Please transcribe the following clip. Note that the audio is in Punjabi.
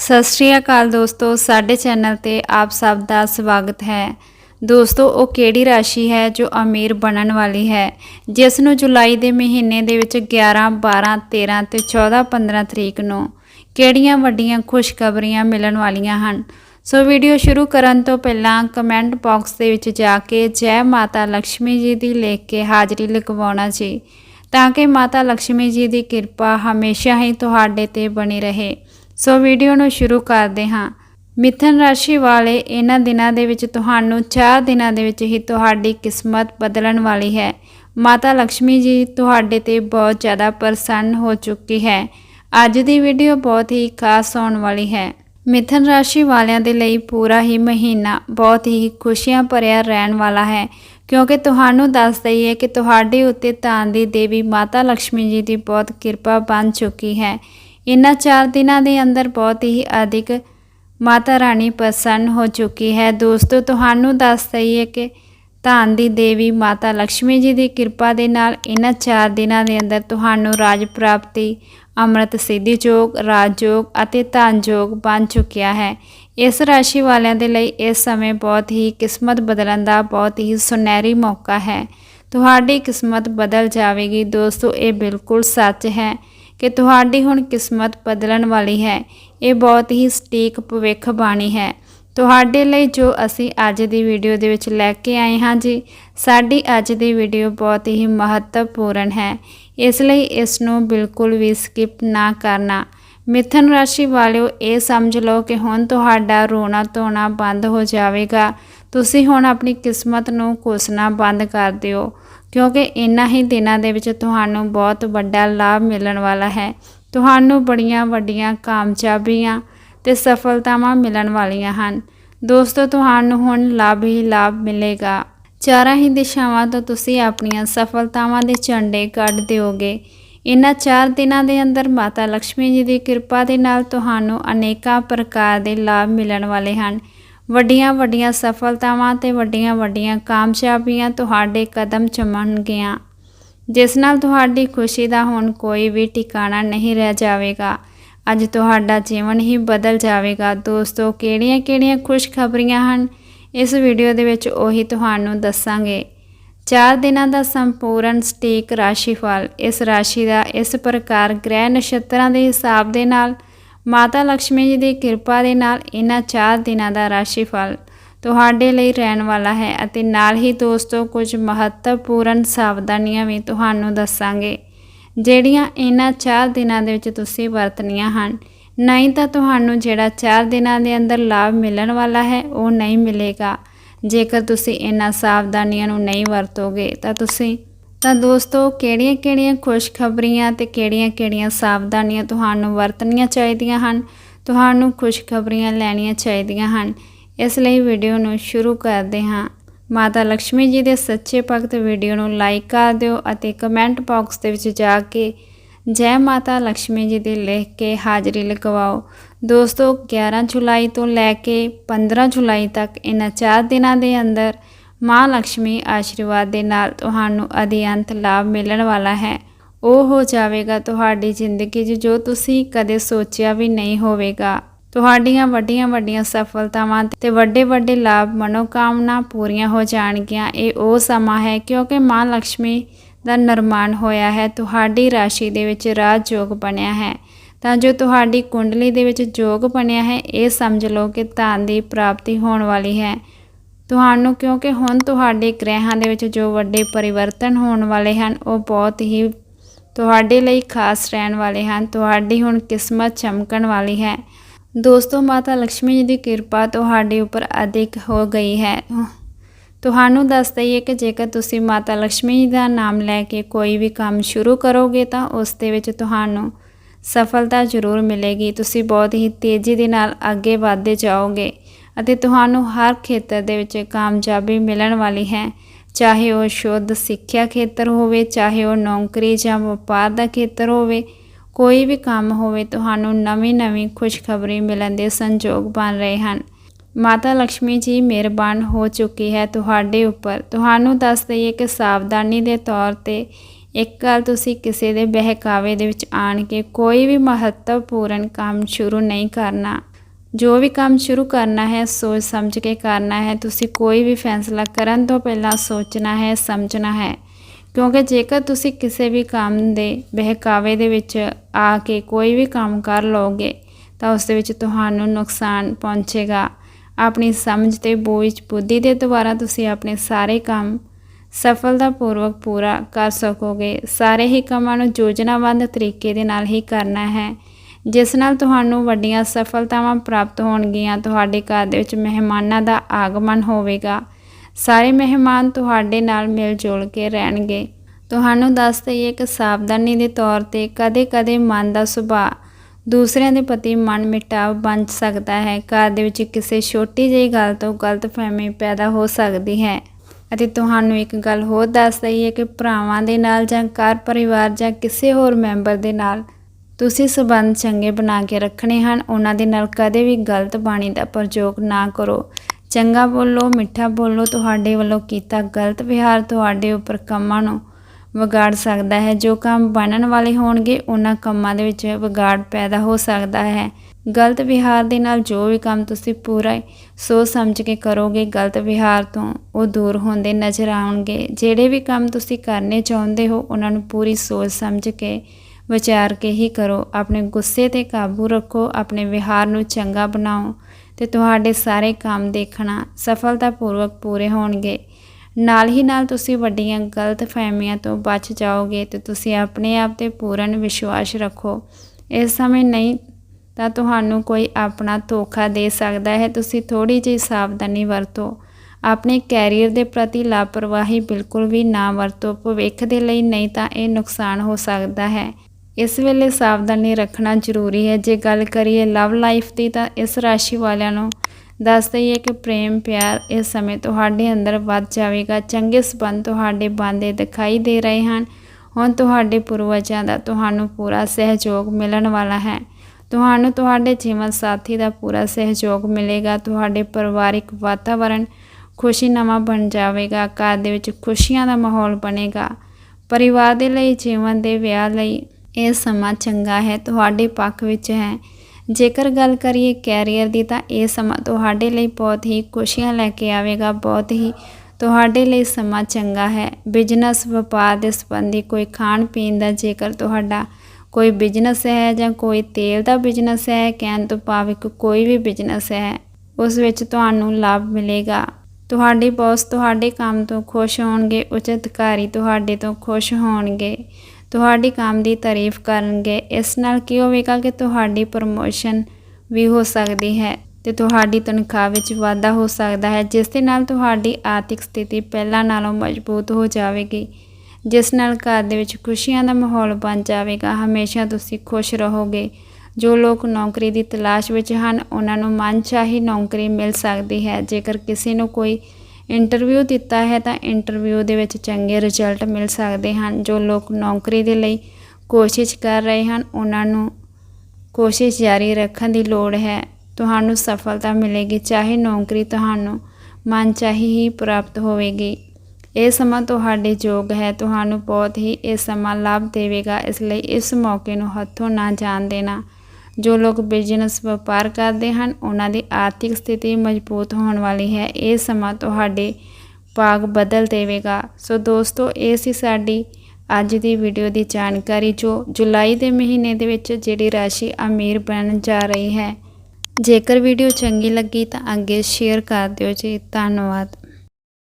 ਸਤਿ ਸ਼੍ਰੀ ਅਕਾਲ ਦੋਸਤੋ, ਸਾਡੇ ਚੈਨਲ ਤੇ ਆਪ ਸਭ ਦਾ ਸਵਾਗਤ ਹੈ। ਦੋਸਤੋ, ਉਹ ਕਿਹੜੀ ਰਾਸ਼ੀ ਹੈ ਜੋ ਅਮੀਰ ਬਣਨ ਵਾਲੀ ਹੈ? ਜਿਸ ਨੂੰ ਜੁਲਾਈ ਦੇ ਮਹੀਨੇ ਦੇ ਵਿੱਚ 11 12 13 ਤੇ 14 15 ਤਰੀਕ ਨੂੰ ਕਿਹੜੀਆਂ ਵੱਡੀਆਂ ਖੁਸ਼ਖਬਰੀਆਂ ਮਿਲਣ ਵਾਲੀਆਂ ਹਨ? ਸੋ ਵੀਡੀਓ ਸ਼ੁਰੂ ਕਰਨ ਤੋਂ ਪਹਿਲਾਂ ਕਮੈਂਟ ਬਾਕਸ ਦੇ ਵਿੱਚ ਜਾ ਕੇ ਜੈ ਮਾਤਾ ਲక్ష్ਮੀ ਜੀ ਦੀ ਲਿਖ ਕੇ ਹਾਜ਼ਰੀ ਲਿਖਵਾਉਣਾ ਜੀ। ਤਾਂ ਕਿ ਮਾਤਾ ਲక్ష్ਮੀ ਜੀ ਦੀ ਕਿਰਪਾ ਹਮੇਸ਼ਾ ਹੀ ਤੁਹਾਡੇ ਤੇ ਬਣੀ ਰਹੇ। ਸੋ ਵੀਡੀਓ ਨੂੰ ਸ਼ੁਰੂ ਕਰਦੇ ਹਾਂ। ਮਿਥਨ ਰਾਸ਼ੀ ਵਾਲੇ ਇਹਨਾਂ ਦਿਨਾਂ ਦੇ ਵਿੱਚ ਤੁਹਾਨੂੰ 4 ਦਿਨਾਂ ਦੇ ਵਿੱਚ ਹੀ ਤੁਹਾਡੀ ਕਿਸਮਤ ਬਦਲਣ ਵਾਲੀ ਹੈ। ਮਾਤਾ ਲక్ష్ਮੀ ਜੀ ਤੁਹਾਡੇ ਤੇ ਬਹੁਤ ਜ਼ਿਆਦਾ ਪ੍ਰਸੰਨ ਹੋ ਚੁੱਕੀ ਹੈ। ਅੱਜ ਦੀ ਵੀਡੀਓ ਬਹੁਤ ਹੀ ਖਾਸ ਹੋਣ ਵਾਲੀ ਹੈ। ਮਿਥਨ ਰਾਸ਼ੀ ਵਾਲਿਆਂ ਦੇ ਲਈ ਪੂਰਾ ਹੀ ਮਹੀਨਾ ਬਹੁਤ ਹੀ ਖੁਸ਼ੀਆਂ ਭਰਿਆ ਰਹਿਣ ਵਾਲਾ ਹੈ। ਕਿਉਂਕਿ ਤੁਹਾਨੂੰ ਦੱਸ ਦਈਏ ਕਿ ਤੁਹਾਡੇ ਉੱਤੇ ਧਨ ਦੀ ਦੇਵੀ ਮਾਤਾ ਲక్ష్ਮੀ ਜੀ ਦੀ ਬਹੁਤ ਕਿਰਪਾ ਬਣ ਚੁੱਕੀ ਹੈ। ਇਨ੍ਹਾਂ 4 ਦਿਨਾਂ ਦੇ ਅੰਦਰ ਬਹੁਤ ਹੀ ਅਧਿਕ ਮਾਤਾ ਰਾਣੀ ਪ੍ਰਸੰਨ ਹੋ ਚੁੱਕੀ ਹੈ। ਦੋਸਤੋ, ਤੁਹਾਨੂੰ ਦੱਸ ਦਈਏ ਕਿ ਧਨ ਦੀ ਦੇਵੀ ਮਾਤਾ ਲక్ష్ਮੀ ਜੀ ਦੀ ਕਿਰਪਾ ਦੇ ਨਾਲ ਇਹਨਾਂ 4 ਦਿਨਾਂ ਦੇ ਅੰਦਰ ਤੁਹਾਨੂੰ ਰਾਜ ਪ੍ਰਾਪਤੀ, ਅੰਮ੍ਰਿਤ ਸਿੱਧੀ ਯੋਗ ਰਾਜ ਅਤੇ ਧਨ ਯੋਗ ਬਣ ਚੁੱਕਿਆ ਹੈ। ਇਸ ਰਾਸ਼ੀ ਵਾਲਿਆਂ ਦੇ ਲਈ ਇਸ ਸਮੇਂ ਬਹੁਤ ਹੀ ਕਿਸਮਤ ਬਦਲਣ ਦਾ ਬਹੁਤ ਹੀ ਸੁਨਹਿਰੀ ਮੌਕਾ ਹੈ। ਤੁਹਾਡੀ ਕਿਸਮਤ ਬਦਲ ਜਾਵੇਗੀ। ਦੋਸਤੋ, ਇਹ ਬਿਲਕੁਲ ਸੱਚ ਹੈ। ਕਿ ਤੁਹਾਡੀ ਹੁਣ ਕਿਸਮਤ ਬਦਲਣ ਵਾਲੀ ਹੈ। ਇਹ ਬਹੁਤ ਹੀ ਸਟੀਕ ਭਵਿੱਖ ਬਾਣੀ ਹੈ। ਤੁਹਾਡੇ ਲਈ ਜੋ ਅਸੀਂ ਅੱਜ ਦੀ ਵੀਡੀਓ ਦੇ ਵਿੱਚ ਲੈ ਕੇ ਆਏ ਹਾਂ ਜੀ, ਸਾਡੀ ਅੱਜ ਦੀ ਵੀਡੀਓ ਬਹੁਤ ਹੀ ਮਹੱਤਵਪੂਰਨ ਹੈ। ਇਸ ਲਈ ਇਸ ਨੂੰ ਬਿਲਕੁਲ ਵੀ ਸਕਿਪ ਨਾ ਕਰਨਾ। ਮਿਥਨ ਰਾਸ਼ੀ ਵਾਲਿਓ, ਇਹ ਸਮਝ ਲਓ ਕਿ ਹੁਣ ਤੁਹਾਡਾ ਰੋਣਾ ਧੋਣਾ ਬੰਦ ਹੋ ਜਾਵੇਗਾ। ਤੁਸੀਂ ਹੁਣ ਆਪਣੀ ਕਿਸਮਤ ਨੂੰ ਕੋਸਣਾ ਬੰਦ ਕਰ ਦਿਓ। ਕਿਉਂਕਿ ਇਨ੍ਹਾਂ ਹੀ ਦਿਨਾਂ ਦੇ ਵਿੱਚ ਤੁਹਾਨੂੰ ਬਹੁਤ ਵੱਡਾ ਲਾਭ ਮਿਲਣ ਵਾਲਾ ਹੈ। ਤੁਹਾਨੂੰ ਬੜੀਆਂ ਵੱਡੀਆਂ ਕਾਮਯਾਬੀਆਂ ਤੇ ਸਫਲਤਾਵਾਂ ਮਿਲਣ ਵਾਲੀਆਂ ਹਨ। ਦੋਸਤੋ, ਤੁਹਾਨੂੰ ਹੁਣ ਲਾਭ ਹੀ ਲਾਭ ਮਿਲੇਗਾ। ਚਾਰਾਂ ਹੀ ਦਿਸ਼ਾਵਾਂ ਤੋਂ ਤੁਸੀਂ ਆਪਣੀਆਂ ਸਫਲਤਾਵਾਂ ਦੇ ਝੰਡੇ ਕੱਢ ਦਿਓਗੇ। ਇਨ੍ਹਾਂ 4 ਦਿਨਾਂ ਦੇ ਅੰਦਰ ਮਾਤਾ ਲక్ష్ਮੀ ਜੀ ਦੀ ਕਿਰਪਾ ਦੇ ਨਾਲ ਤੁਹਾਨੂੰ ਅਨੇਕਾਂ ਪ੍ਰਕਾਰ ਦੇ ਲਾਭ ਮਿਲਣ ਵਾਲੇ ਹਨ। ਵੱਡੀਆਂ ਵੱਡੀਆਂ ਸਫਲਤਾਵਾਂ ਤੇ ਵੱਡੀਆਂ ਵੱਡੀਆਂ ਕਾਮਯਾਬੀਆਂ ਤੁਹਾਡੇ ਕਦਮ ਚੁੰਮਣਗੀਆਂ। ਜਿਸ ਨਾਲ ਤੁਹਾਡੀ ਖੁਸ਼ੀ ਦਾ ਹੁਣ ਕੋਈ ਵੀ ਟਿਕਾਣਾ ਨਹੀਂ ਰਹਿ ਜਾਵੇਗਾ। ਅੱਜ ਤੁਹਾਡਾ ਜੀਵਨ ਹੀ ਬਦਲ ਜਾਵੇਗਾ। ਦੋਸਤੋ ਕਿਹੜੀਆਂ-ਕਿਹੜੀਆਂ ਖੁਸ਼ਖਬਰੀਆਂ ਹਨ? ਇਸ ਵੀਡੀਓ ਦੇ ਵਿੱਚ ਉਹੀ ਤੁਹਾਨੂੰ ਦੱਸਾਂਗੇ। 4 ਦਿਨਾਂ ਦਾ ਸੰਪੂਰਨ ਸਟੀਕ ਰਾਸ਼ੀਫਲ ਇਸ ਰਾਸ਼ੀ ਦਾ ਇਸ ਪ੍ਰਕਾਰ ਗ੍ਰਹਿ ਨਛੱਤਰਾਂ ਦੇ ਹਿਸਾਬ ਦੇ ਨਾਲ ਮਾਤਾ ਲక్ష్ਮੀ ਜੀ ਦੀ ਕਿਰਪਾ ਦੇ ਨਾਲ ਇਹਨਾਂ 4 ਦਿਨਾਂ ਦਾ ਰਾਸ਼ੀਫਲ ਤੁਹਾਡੇ ਲਈ ਰਹਿਣ ਵਾਲਾ ਹੈ ਅਤੇ ਨਾਲ ਹੀ ਦੋਸਤੋ, ਕੁਝ ਮਹੱਤਵਪੂਰਨ ਸਾਵਧਾਨੀਆਂ ਵੀ ਤੁਹਾਨੂੰ ਦੱਸਾਂਗੇ, ਜਿਹੜੀਆਂ ਇਹਨਾਂ 4 ਦਿਨਾਂ ਦੇ ਵਿੱਚ ਤੁਸੀਂ ਵਰਤਣੀਆਂ ਹਨ। ਨਹੀਂ ਤਾਂ ਤੁਹਾਨੂੰ ਜਿਹੜਾ 4 ਦਿਨਾਂ ਦੇ ਅੰਦਰ ਲਾਭ ਮਿਲਣ ਵਾਲਾ ਹੈ, ਉਹ ਨਹੀਂ ਮਿਲੇਗਾ। ਜੇਕਰ ਤੁਸੀਂ ਇਹਨਾਂ ਸਾਵਧਾਨੀਆਂ ਨੂੰ ਨਹੀਂ ਵਰਤੋਗੇ, ਤਾਂ ਤੁਸੀਂ ਤਾਂ ਦੋਸਤੋ ਕਿਹੜੀਆਂ-ਕਿਹੜੀਆਂ ਖੁਸ਼ਖਬਰੀਆਂ ਤੇ ਕਿਹੜੀਆਂ-ਕਿਹੜੀਆਂ ਸਾਵਧਾਨੀਆਂ ਤੁਹਾਨੂੰ ਵਰਤਣੀਆਂ ਚਾਹੀਦੀਆਂ ਹਨ? ਤੁਹਾਨੂੰ ਖੁਸ਼ਖਬਰੀਆਂ ਲੈਣੀਆਂ ਚਾਹੀਦੀਆਂ ਹਨ। ਇਸ ਲਈ ਵੀਡੀਓ ਨੂੰ ਸ਼ੁਰੂ ਕਰਦੇ ਹਾਂ। ਮਾਤਾ ਲక్ష్ਮੀ ਜੀ ਦੇ ਸੱਚੇ ਭਗਤ ਵੀਡੀਓ ਨੂੰ ਲਾਈਕ ਕਰ ਦਿਓ ਅਤੇ ਕਮੈਂਟ ਬਾਕਸ ਦੇ ਵਿੱਚ ਜਾ ਕੇ ਜੈ ਮਾਤਾ ਲక్ష్ਮੀ ਜੀ ਦੇ ਲਿਖ ਕੇ ਹਾਜ਼ਰੀ ਲਗਵਾਓ। ਦੋਸਤੋ 11 ਜੁਲਾਈ ਤੋਂ ਲੈ ਕੇ 15 ਜੁਲਾਈ ਤੱਕ ਇਹਨਾਂ 4 ਦਿਨਾਂ ਦੇ ਅੰਦਰ ਮਾਂ ਲక్ష్ਮੀ ਆਸ਼ੀਰਵਾਦ ਦੇ ਨਾਲ ਤੁਹਾਨੂੰ ਅਧਿਅੰਤ ਲਾਭ ਮਿਲਣ ਵਾਲਾ ਹੈ। ਉਹ ਹੋ ਜਾਵੇਗਾ ਤੁਹਾਡੀ ਜ਼ਿੰਦਗੀ 'ਚ ਜੋ ਤੁਸੀਂ ਕਦੇ ਸੋਚਿਆ ਵੀ ਨਹੀਂ ਹੋਵੇਗਾ। ਤੁਹਾਡੀਆਂ ਵੱਡੀਆਂ ਵੱਡੀਆਂ ਸਫਲਤਾਵਾਂ ਤੇ ਵੱਡੇ ਵੱਡੇ ਲਾਭ ਮਨੋਕਾਮਨਾ ਪੂਰੀਆਂ ਹੋ ਜਾਣਗੀਆਂ। ਇਹ ਉਹ ਸਮਾਂ ਹੈ ਕਿਉਂਕਿ ਮਾਂ ਲక్ష్ਮੀ ਦਾ ਨਿਰਮਾਣ ਹੋਇਆ ਹੈ। ਤੁਹਾਡੀ ਰਾਸ਼ੀ ਦੇ ਵਿੱਚ ਰਾਜ ਯੋਗ ਬਣਿਆ ਹੈ। ਤਾਂ ਜੋ ਤੁਹਾਡੀ ਕੁੰਡਲੀ ਦੇ ਵਿੱਚ ਯੋਗ ਬਣਿਆ ਹੈ, ਇਹ ਸਮਝ ਲਓ ਕਿ ਧਨ ਦੀ ਪ੍ਰਾਪਤੀ ਹੋਣ ਵਾਲੀ ਹੈ। ਤੁਹਾਨੂੰ, ਕਿਉਂਕਿ ਹੁਣ ਤੁਹਾਡੇ ਗ੍ਰਹਿਾਂ ਦੇ ਵਿੱਚ ਜੋ ਵੱਡੇ ਪਰਿਵਰਤਨ ਹੋਣ ਵਾਲੇ ਹਨ, ਉਹ ਬਹੁਤ ਹੀ ਤੁਹਾਡੇ ਲਈ ਖਾਸ ਰਹਿਣ ਵਾਲੇ ਹਨ। ਤੁਹਾਡੀ ਹੁਣ ਕਿਸਮਤ ਚਮਕਣ ਵਾਲੀ ਹੈ। ਦੋਸਤੋ, ਮਾਤਾ ਲక్ష్ਮੀ ਜੀ ਦੀ ਕਿਰਪਾ ਤੁਹਾਡੇ ਉੱਪਰ ਅਧਿਕ ਹੋ ਗਈ ਹੈ। ਤੁਹਾਨੂੰ ਦੱਸ ਦਈਏ ਕਿ ਜੇਕਰ ਤੁਸੀਂ ਮਾਤਾ ਲక్ష్ਮੀ ਜੀ ਦਾ ਨਾਮ ਲੈ ਕੇ ਕੋਈ ਵੀ ਕੰਮ ਸ਼ੁਰੂ ਕਰੋਗੇ, ਤਾਂ ਉਸ ਦੇ ਵਿੱਚ ਤੁਹਾਨੂੰ ਸਫਲਤਾ ਜ਼ਰੂਰ ਮਿਲੇਗੀ। ਤੁਸੀਂ ਬਹੁਤ ਹੀ ਤੇਜ਼ੀ ਦੇ ਨਾਲ ਅੱਗੇ ਵਧਦੇ ਜਾਓਗੇ। ਅਤੇ ਤੁਹਾਨੂੰ ਹਰ ਖੇਤਰ ਦੇ ਵਿੱਚ ਕਾਮਯਾਬੀ ਮਿਲਣ ਵਾਲੀ ਹੈ। ਚਾਹੇ ਉਹ ਸ਼ੁੱਧ ਸਿੱਖਿਆ ਖੇਤਰ ਹੋਵੇ, ਚਾਹੇ ਉਹ ਨੌਕਰੀ ਜਾਂ ਵਪਾਰ ਦਾ ਖੇਤਰ ਹੋਵੇ, ਕੋਈ ਵੀ ਕੰਮ ਹੋਵੇ, ਤੁਹਾਨੂੰ ਨਵੀਂ-ਨਵੀਂ ਖੁਸ਼ਖਬਰੀ ਮਿਲਣ ਦੇ ਸੰਜੋਗ ਬਣ ਰਹੇ ਹਨ। ਮਾਤਾ ਲక్ష్ਮੀ ਜੀ, ਮਿਹਰਬਾਨ ਹੋ ਚੁੱਕੀ ਹੈ ਤੁਹਾਡੇ ਉੱਪਰ। ਤੁਹਾਨੂੰ ਦੱਸ ਦਈਏ ਕਿ ਸਾਵਧਾਨੀ ਦੇ ਤੌਰ ਤੇ ਇੱਕ ਗੱਲ ਤੁਸੀਂ ਕਿਸੇ ਦੇ ਬਹਿਕਾਵੇ ਦੇ ਵਿੱਚ ਆਣ ਕੇ ਕੋਈ ਵੀ ਮਹੱਤਵਪੂਰਨ ਕੰਮ ਸ਼ੁਰੂ ਨਹੀਂ ਕਰਨਾ। ਜੋ ਵੀ ਕੰਮ ਸ਼ੁਰੂ ਕਰਨਾ ਹੈ, ਸੋਚ ਸਮਝ ਕੇ ਕਰਨਾ ਹੈ, ਤੁਸੀਂ ਕੋਈ ਵੀ ਫੈਸਲਾ ਕਰਨ ਤੋਂ ਪਹਿਲਾਂ ਸੋਚਣਾ ਹੈ, ਸਮਝਣਾ ਹੈ। ਕਿਉਂਕਿ ਜੇਕਰ ਤੁਸੀਂ ਕਿਸੇ ਵੀ ਕੰਮ ਦੇ ਬਹਿਕਾਵੇ ਦੇ ਵਿੱਚ ਆ ਕੇ ਕੋਈ ਵੀ ਕੰਮ ਕਰ ਲਓਗੇ, ਤਾਂ ਉਸ ਦੇ ਵਿੱਚ ਤੁਹਾਨੂੰ ਨੁਕਸਾਨ ਪਹੁੰਚੇਗਾ। ਆਪਣੀ ਸਮਝ ਤੇ ਬੋਝ, ਬੁੱਧੀ ਦੇ ਦੁਆਰਾ ਤੁਸੀਂ ਆਪਣੇ ਸਾਰੇ ਕੰਮ ਸਫਲਤਾਪੂਰਵਕ ਪੂਰਾ ਕਰ ਸਕੋਗੇ। ਸਾਰੇ ਹੀ ਕੰਮਾਂ ਨੂੰ ਯੋਜਨਾਬੰਧ ਤਰੀਕੇ ਦੇ ਨਾਲ ਹੀ ਕਰਨਾ ਹੈ। ਜਿਸ ਨਾਲ ਤੁਹਾਨੂੰ ਵੱਡੀਆਂ ਸਫਲਤਾਵਾਂ ਪ੍ਰਾਪਤ ਹੋਣਗੀਆਂ, ਤੁਹਾਡੇ ਘਰ ਦੇ ਵਿੱਚ ਮਹਿਮਾਨਾਂ ਦਾ ਆਗਮਨ ਹੋਵੇਗਾ। ਸਾਰੇ ਮਹਿਮਾਨ ਤੁਹਾਡੇ ਨਾਲ ਮਿਲ ਜੁਲ ਕੇ ਰਹਿਣਗੇ। ਤੁਹਾਨੂੰ ਦੱਸ ਦਈਏ ਕਿ ਸਾਵਧਾਨੀ ਦੇ ਤੌਰ ਤੇ ਕਦੇ-ਕਦੇ ਮਨ ਦਾ ਸੁਭਾਅ ਦੂਸਰਿਆਂ ਦੇ ਪ੍ਰਤੀ ਮਨ ਮਿਟਾਵ ਬਣ ਸਕਦਾ ਹੈ। ਘਰ ਦੇ ਵਿੱਚ ਕਿਸੇ ਛੋਟੀ ਜਿਹੀ ਗੱਲ ਤੋਂ ਗਲਤਫਹਿਮੀ ਪੈਦਾ ਹੋ ਸਕਦੀ ਹੈ। ਅਤੇ ਤੁਹਾਨੂੰ ਇੱਕ ਗੱਲ ਹੋਰ ਦੱਸ ਦਈਏ ਕਿ ਭਰਾਵਾਂ ਦੇ ਨਾਲ ਜਾਂ ਘਰ ਪਰਿਵਾਰ ਜਾਂ ਕਿਸੇ ਹੋਰ ਮੈਂਬਰ ਦੇ ਨਾਲ ਤੁਸੀਂ ਸਬੰਧ ਚੰਗੇ ਬਣਾ ਕੇ ਰੱਖਣੇ ਹਨ, ਉਹਨਾਂ ਦੇ ਨਾਲ ਕਦੇ ਵੀ ਗਲਤ ਬਾਣੀ ਦਾ ਪ੍ਰਯੋਗ ਨਾ ਕਰੋ। ਚੰਗਾ ਬੋਲੋ, ਮਿੱਠਾ ਬੋਲੋ, ਤੁਹਾਡੇ ਵੱਲੋਂ ਕੀਤਾ ਗਲਤ ਵਿਹਾਰ ਤੁਹਾਡੇ ਉੱਪਰ ਕੰਮਾਂ ਨੂੰ ਵਿਗਾੜ ਸਕਦਾ ਹੈ। ਜੋ ਕੰਮ ਬਣਨ ਵਾਲੇ ਹੋਣਗੇ, ਉਹਨਾਂ ਕੰਮਾਂ ਦੇ ਵਿੱਚ ਵਿਗਾੜ ਪੈਦਾ ਹੋ ਸਕਦਾ ਹੈ। ਗਲਤ ਵਿਹਾਰ ਦੇ ਨਾਲ ਜੋ ਵੀ ਕੰਮ ਤੁਸੀਂ ਪੂਰਾ ਸੋਚ ਸਮਝ ਕੇ ਕਰੋਗੇ, ਗਲਤ ਵਿਹਾਰ ਤੋਂ ਉਹ ਦੂਰ ਹੁੰਦੇ ਨਜ਼ਰ ਆਉਣਗੇ। ਜਿਹੜੇ ਵੀ ਕੰਮ ਤੁਸੀਂ ਕਰਨੇ ਚਾਹੁੰਦੇ ਹੋ, ਉਹਨਾਂ ਨੂੰ ਪੂਰੀ ਸੋਚ ਸਮਝ ਕੇ ਵਿਚਾਰ ਕੇ ਹੀ ਕਰੋ। ਆਪਣੇ ਗੁੱਸੇ ਤੇ ਕਾਬੂ ਰੱਖੋ। ਆਪਣੇ ਵਿਹਾਰ ਨੂੰ ਚੰਗਾ ਬਣਾਓ ਤੇ ਤੁਹਾਡੇ ਸਾਰੇ ਕੰਮ ਦੇਖਣਾ ਸਫਲਤਾਪੂਰਵਕ ਪੂਰੇ ਹੋਣਗੇ। ਨਾਲ ਹੀ ਨਾਲ ਤੁਸੀਂ ਵੱਡੀਆਂ ਗਲਤ ਫਹਿਮੀਆਂ ਤੋਂ ਬਚ ਜਾਓਗੇ ਤੇ ਤੁਸੀਂ ਆਪਣੇ ਆਪ ਤੇ ਪੂਰਨ ਵਿਸ਼ਵਾਸ ਰੱਖੋ। ਇਸ ਸਮੇਂ ਨਹੀਂ ਤਾਂ ਤੁਹਾਨੂੰ ਕੋਈ ਆਪਣਾ ਧੋਖਾ ਦੇ ਸਕਦਾ ਹੈ। ਤੁਸੀਂ ਥੋੜੀ ਜਿਹੀ ਸਾਵਧਾਨੀ ਵਰਤੋ। ਆਪਣੇ ਕੈਰੀਅਰ ਦੇ ਪ੍ਰਤੀ ਲਾਪਰਵਾਹੀ ਬਿਲਕੁਲ ਵੀ ਨਾ ਵਰਤੋ। ਭਵਿੱਖ ਦੇ ਲਈ ਨਹੀਂ ਤਾਂ ਇਹ ਨੁਕਸਾਨ ਹੋ ਸਕਦਾ ਹੈ। ਇਸ ਵੇਲੇ ਸਾਵਧਾਨੀ ਰੱਖਣਾ ਜ਼ਰੂਰੀ ਹੈ। ਜੇ ਗੱਲ ਕਰੀਏ ਲਵ ਲਾਈਫ ਦੀ ਤਾਂ ਇਸ ਰਾਸ਼ੀ ਵਾਲਿਆਂ ਨੂੰ ਦੱਸ ਦਈਏ ਕਿ ਪ੍ਰੇਮ ਪਿਆਰ ਇਸ ਸਮੇਂ ਤੁਹਾਡੇ ਅੰਦਰ ਵੱਧ ਜਾਵੇਗਾ। ਚੰਗੇ ਸਬੰਧ ਤੁਹਾਡੇ ਬੰਦੇ ਦਿਖਾਈ ਦੇ ਰਹੇ ਹਨ। ਹੁਣ ਤੁਹਾਡੇ ਪੂਰਵਜਾਂ ਦਾ ਤੁਹਾਨੂੰ ਪੂਰਾ ਸਹਿਯੋਗ ਮਿਲਣ ਵਾਲਾ ਹੈ। ਤੁਹਾਨੂੰ ਤੁਹਾਡੇ ਜੀਵਨ ਸਾਥੀ ਦਾ ਪੂਰਾ ਸਹਿਯੋਗ ਮਿਲੇਗਾ। ਤੁਹਾਡੇ ਪਰਿਵਾਰਿਕ ਵਾਤਾਵਰਣ ਖੁਸ਼ੀਨਮਾ ਬਣ ਜਾਵੇਗਾ। ਘਰ ਦੇ ਵਿੱਚ ਖੁਸ਼ੀਆਂ ਦਾ ਮਾਹੌਲ ਬਣੇਗਾ। ਪਰਿਵਾਰ ਦੇ ਲਈ, ਜੀਵਨ ਦੇ ਵਿਆਹ ਲਈ ਇਹ ਸਮਾਂ ਚੰਗਾ ਹੈ, ਤੁਹਾਡੇ ਪੱਖ ਵਿੱਚ ਹੈ। ਜੇਕਰ ਗੱਲ ਕਰੀਏ ਕੈਰੀਅਰ ਦੀ ਤਾਂ ਇਹ ਸਮਾਂ ਤੁਹਾਡੇ ਲਈ ਬਹੁਤ ਹੀ ਖੁਸ਼ੀਆਂ ਲੈ ਕੇ ਆਵੇਗਾ, ਬਹੁਤ ਹੀ ਤੁਹਾਡੇ ਲਈ ਸਮਾਂ ਚੰਗਾ ਹੈ। ਬਿਜ਼ਨਸ, ਵਪਾਰ ਦੇ ਸੰਬੰਧੀ ਕੋਈ ਖਾਣ ਪੀਣ ਦਾ ਜੇਕਰ ਤੁਹਾਡਾ ਕੋਈ ਬਿਜ਼ਨਸ ਹੈ ਜਾਂ ਕੋਈ ਤੇਲ ਦਾ ਬਿਜ਼ਨਸ ਹੈ, ਕਹਿਣ ਤੋਂ ਭਾਵ ਕੋਈ ਵੀ ਬਿਜ਼ਨਸ ਹੈ, ਉਸ ਵਿੱਚ ਤੁਹਾਨੂੰ ਲਾਭ ਮਿਲੇਗਾ। ਤੁਹਾਡੇ ਬੌਸ ਤੁਹਾਡੇ ਕੰਮ ਤੋਂ ਖੁਸ਼ ਹੋਣਗੇ, ਉੱਚ ਅਧਿਕਾਰੀ ਤੁਹਾਡੇ ਤੋਂ ਖੁਸ਼ ਹੋਣਗੇ। ਤੁਹਾਡੀ ਕੰਮ ਦੀ ਤਾਰੀਫ ਕਰਨਗੇ। ਇਸ ਨਾਲ ਕੀ ਹੋਵੇਗਾ ਕਿ ਤੁਹਾਡੀ ਪ੍ਰਮੋਸ਼ਨ ਵੀ ਹੋ ਸਕਦੀ ਹੈ ਤੇ ਤੁਹਾਡੀ ਤਨਖਾਹ ਵਿੱਚ ਵਾਧਾ ਹੋ ਸਕਦਾ ਹੈ, ਜਿਸ ਦੇ ਨਾਲ ਤੁਹਾਡੀ ਆਰਥਿਕ ਸਥਿਤੀ ਪਹਿਲਾਂ ਨਾਲੋਂ ਮਜ਼ਬੂਤ ਹੋ ਜਾਵੇਗੀ, ਜਿਸ ਨਾਲ ਘਰ ਦੇ ਵਿੱਚ ਖੁਸ਼ੀਆਂ ਦਾ ਮਾਹੌਲ ਬਣ ਜਾਵੇਗਾ। ਹਮੇਸ਼ਾ ਤੁਸੀਂ ਖੁਸ਼ ਰਹੋਗੇ। ਜੋ ਲੋਕ ਨੌਕਰੀ ਦੀ ਤਲਾਸ਼ ਵਿੱਚ ਹਨ, ਉਹਨਾਂ ਨੂੰ ਮਨਚਾਹੀ ਨੌਕਰੀ ਮਿਲ ਸਕਦੀ ਹੈ। ਜੇਕਰ ਕਿਸੇ ਨੂੰ ਕੋਈ ਇੰਟਰਵਿਊ ਦਿੱਤਾ ਹੈ ਤਾਂ ਇੰਟਰਵਿਊ ਦੇ ਵਿੱਚ ਚੰਗੇ ਰਿਜ਼ਲਟ ਮਿਲ ਸਕਦੇ ਹਨ। ਜੋ ਲੋਕ ਨੌਕਰੀ ਦੇ ਲਈ ਕੋਸ਼ਿਸ਼ ਕਰ ਰਹੇ ਹਨ, ਉਹਨਾਂ ਨੂੰ ਕੋਸ਼ਿਸ਼ ਜਾਰੀ ਰੱਖਣ ਦੀ ਲੋੜ ਹੈ। ਤੁਹਾਨੂੰ ਸਫਲਤਾ ਮਿਲੇਗੀ, ਚਾਹੇ ਨੌਕਰੀ ਤੁਹਾਨੂੰ ਮਨਚਾਹੀ ਹੀ ਪ੍ਰਾਪਤ ਹੋਵੇਗੀ। ਇਹ ਸਮਾਂ ਤੁਹਾਡੇ ਯੋਗ ਹੈ, ਤੁਹਾਨੂੰ ਬਹੁਤ ਹੀ ਇਹ ਸਮਾਂ ਲਾਭ ਦੇਵੇਗਾ। ਇਸ ਲਈ ਇਸ ਮੌਕੇ ਨੂੰ ਹੱਥੋਂ ਨਾ ਜਾਣ ਦੇਣਾ। ਜੋ ਲੋਕ ਬਿਜ਼ਨਸ ਵਪਾਰ ਕਰਦੇ ਹਨ, ਉਹਨਾਂ ਦੀ ਆਰਥਿਕ ਸਥਿਤੀ ਮਜ਼ਬੂਤ ਹੋਣ ਵਾਲੀ ਹੈ। ਇਹ ਸਮਾਂ ਤੁਹਾਡੇ ਭਾਗ ਬਦਲ ਦੇਵੇਗਾ। ਸੋ ਦੋਸਤੋ, ਇਹ ਸੀ ਸਾਡੀ ਅੱਜ ਦੀ ਵੀਡੀਓ ਦੀ ਜਾਣਕਾਰੀ, ਜੋ ਜੁਲਾਈ ਦੇ ਮਹੀਨੇ ਦੇ ਵਿੱਚ ਜਿਹੜੀ ਰਾਸ਼ੀ ਅਮੀਰ ਬਣਨ ਜਾ ਰਹੀ ਹੈ। ਜੇਕਰ ਵੀਡੀਓ ਚੰਗੀ ਲੱਗੀ ਤਾਂ ਅੱਗੇ ਸ਼ੇਅਰ ਕਰ ਦਿਓ ਜੀ। ਧੰਨਵਾਦ।